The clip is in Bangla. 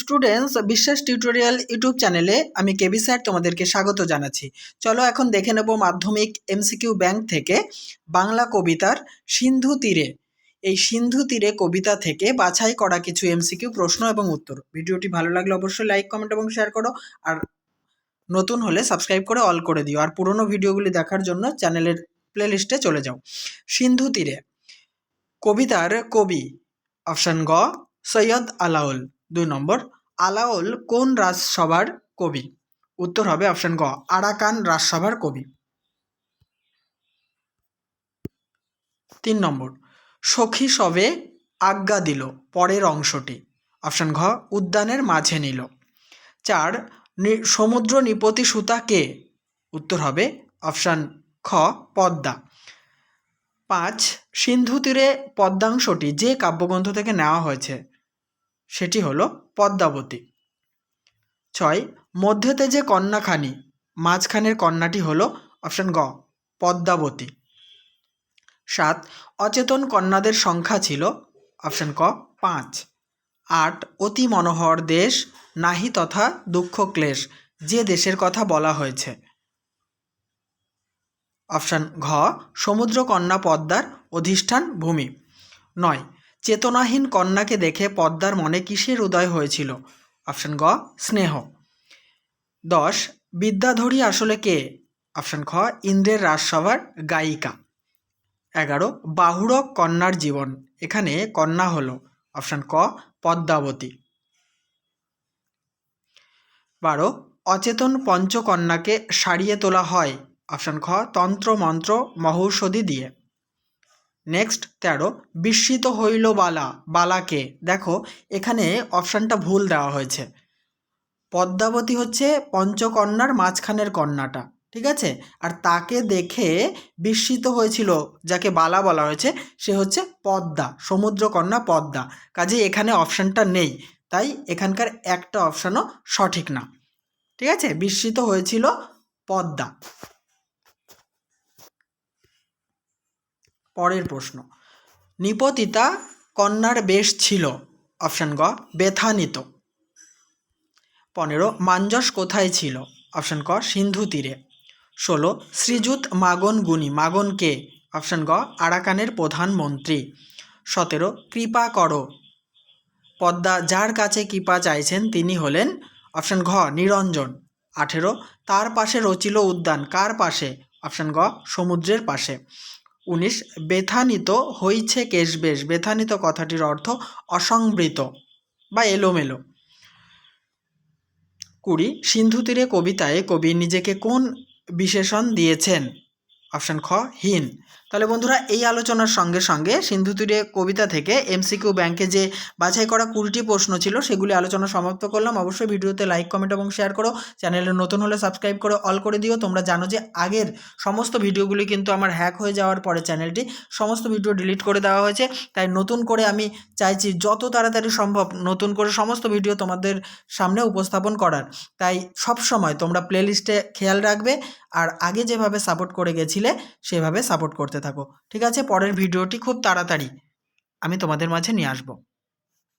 স্টুডেন্টস বিশ্বাস টিউটোরিয়াল ইউটিউব চ্যানেলে আমি কেবি স্যার তোমাদেরকে স্বাগত জানাচ্ছি। চলো এখন দেখে নেব মাধ্যমিক এমসিকিউ ব্যাংক থেকে বাংলা কবিতার সিন্ধু তীরে। এই সিন্ধু তীরে কবিতা থেকে বাছাই করা কিছু এমসিকিউ প্রশ্ন এবং উত্তর। ভিডিওটি ভালো লাগলে অবশ্যই লাইক কমেন্ট এবং শেয়ার করো। আর নতুন হলে সাবস্ক্রাইব করে অল করে দিও। আর পুরনো ভিডিওগুলি দেখার জন্য চ্যানেলের প্লেলিস্টে চলে যাও। সিন্ধু তীরে কবিতার কবি অপশান গ সৈয়দ আলাউল। দুই নম্বর আলাউল কোন রাজসভার কবি? উত্তর হবে অপশান গ আরাকান রাজসভার কবি। তিন নম্বর, সখী সবে আজ্ঞা দিল, পরের অংশটি। অপশান ঘ, উদ্যানের মাঝে নিল। চার সমুদ্র নিপতি সুতা কে? উত্তর হবে অপশান খ, পদ্মা। পাঁচ, সিন্ধু তীরে পদ্মাংশটি যে কাব্যগ্রন্থ থেকে নেওয়া হয়েছে সেটি হলো পদ্মাবতী। ছয়, মধ্যেতে যে কন্যাখানি, মাঝখানের কন্যাটি হলো অপশান গ, পদ্মাবতী। সাত, অচেতন কন্যাদের সংখ্যা ছিল অপশান ক, পাঁচ। আট, অতি মনোহর দেশ, নাহি তথা দুঃখ ক্লেশ, যে দেশের কথা বলা হয়েছে। অপশান ঘ সমুদ্র কন্যা পদ্মার অধিষ্ঠান ভূমি। নয় চেতনাহীন কন্যাকে দেখে পদ্মার মনে কিসের উদয় হয়েছিল? অপশান গ, স্নেহ। দশ, বিদ্যাধরী আসলে কে? অপশান খ, ইন্দ্রের রাজসভার গায়িকা। এগারো, বাহুড়ক কন্যার জীবন। এখানে কন্যা হল। অপশান ক, পদ্মাবতী। বারো, অচেতন পঞ্চকন্যাকে সারিয়ে তোলা হয়। অপশান খ তন্ত্র মন্ত্র মহৌষধি দিয়ে। নেক্সট তেরো, বিস্মিত হইল বালা, বালাকে। দেখো, এখানে অপশানটা ভুল দেওয়া হয়েছে। পদ্মাবতী হচ্ছে পঞ্চকন্যার মাঝখানের কন্যাটা, ঠিক আছে? আর তাকে দেখে বিস্মিত হয়েছিল, যাকে বালা বলা হয়েছে, সে হচ্ছে পদ্মা, সমুদ্রকন্যা পদ্মা। কাজে এখানে অপশানটা নেই, তাই এখানকার একটা অপশানও সঠিক না। ঠিক আছে? বিস্মিত হয়েছিল পদ্মা। পরের প্রশ্ন। নিপতিতা কন্যার বেশ ছিল। অপশান গ, বেথানিত। পনেরো, মাঞ্জস কোথায় ছিল? অপশান ক, সিন্ধু তীরে। ষোলো, শ্রীযুত মাগন গুণী। মাগন কে? অপশান গ, আরাকানের প্রধানমন্ত্রী সতেরো, কৃপা করো। পদ্মা, যার কাছে কৃপা চাইছেন তিনি হলেন অপশান ঘ, নিরঞ্জন। আঠেরো, তার পাশে রচিল উদ্যান। কার পাশে? অপশান গ, সমুদ্রের পাশে। উনিশ বেথানিত হইছে কেশবেশ। বেথানিত কথাটির অর্থ অসংবৃত বা এলোমেলো। কুড়ি, সিন্ধু তীরে কবিতায় কবি নিজেকে কোন বিশেষণ দিয়েছেন? অপশান খ, হীন। তাহলে বন্ধুরা, এই আলোচনার সঙ্গে সঙ্গে সিন্ধু তীরে কবিতা থেকে এমসিকিউ ব্যাংকে যে বাছাই করা কুড়িটি প্রশ্ন ছিল, সেগুলি আলোচনা সমাপ্ত করলাম। অবশ্যই ভিডিওতে লাইক কমেন্ট এবং শেয়ার করো। চ্যানেলে নতুন হলে সাবস্ক্রাইব করে অল করে দিও। তোমরা জানো যে আগের সমস্ত ভিডিওগুলি কিন্তু আমার হ্যাক হয়ে যাওয়ার পরে চ্যানেলটি সমস্ত ভিডিও ডিলিট করে দেওয়া হয়েছে। তাই নতুন করে আমি চাইছি যত তাড়াতাড়ি সম্ভব নতুন করে সমস্ত ভিডিও তোমাদের সামনে উপস্থাপন করার। তাই সব সময় তোমরা প্লেলিস্টে খেয়াল রাখবে। আর আগে যেভাবে সাপোর্ট করে গেছিলে, সেভাবে সাপোর্ট করতে থাকো। ঠিক আছে? পরের ভিডিওটি খুব তাড়াতাড়ি আমি তোমাদের মাঝে নিয়ে আসব।